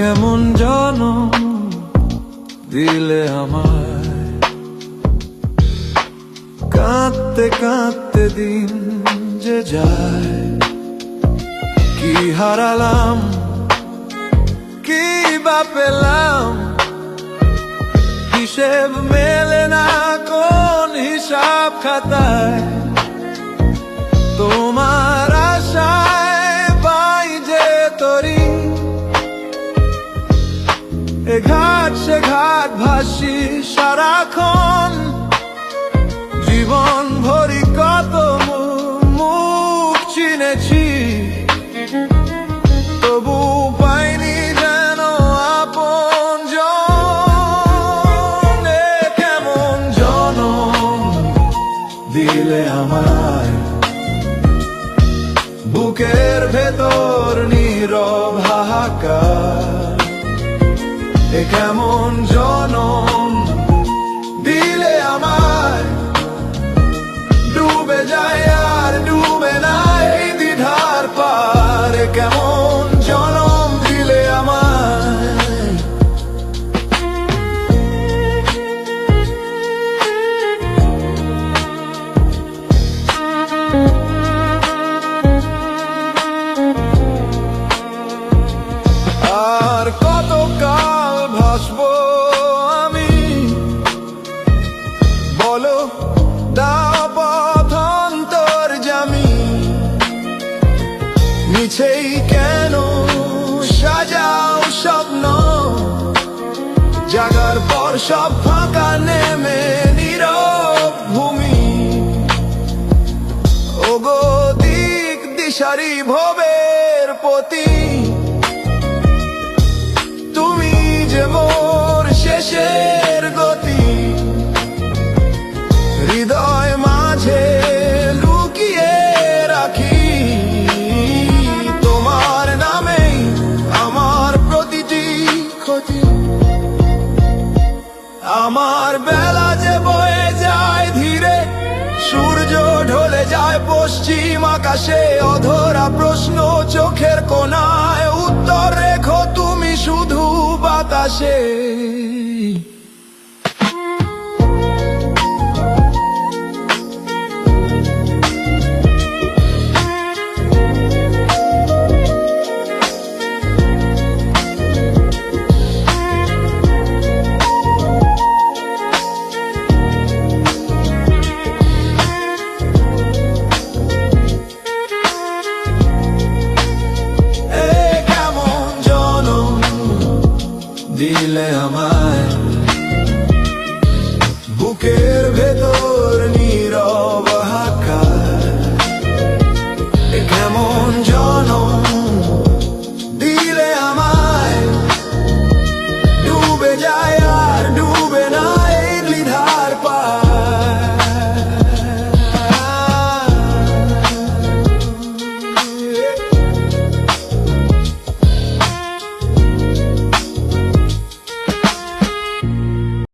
কেমন জানো দিলে আমায়? কাঁদতে কাঁদতে দিন যে যায়। কি হারালাম? কি বা পেলাম? হিসেব মেলে না কোন হিসাব খাতায়। ঘাট সারাক্ষণ জীবন ভরি কত মুখ চিনেছি তবু পাইনি যেন আপন জন। কেমন জনম দিলে আমায় বুকের কেমন জনম বলো দাও পথন্তর জামি। মিছেই কেন সাজাও স্বপ্ন? জাগার পর সব ফাঁকা নেমে নীরব ভূমি। ওগো, দিক দিশারি ভবের প্রতি। তুমি যে মোর শেষের আমার বেলা যে বয়ে যায় ধীরে, সূর্য ঢলে যায় পশ্চিম আকাশে। অধরা প্রশ্ন চোখের কোনায়, উত্তর রেখো তুমি শুধু বাতাসে। দিলে আমায়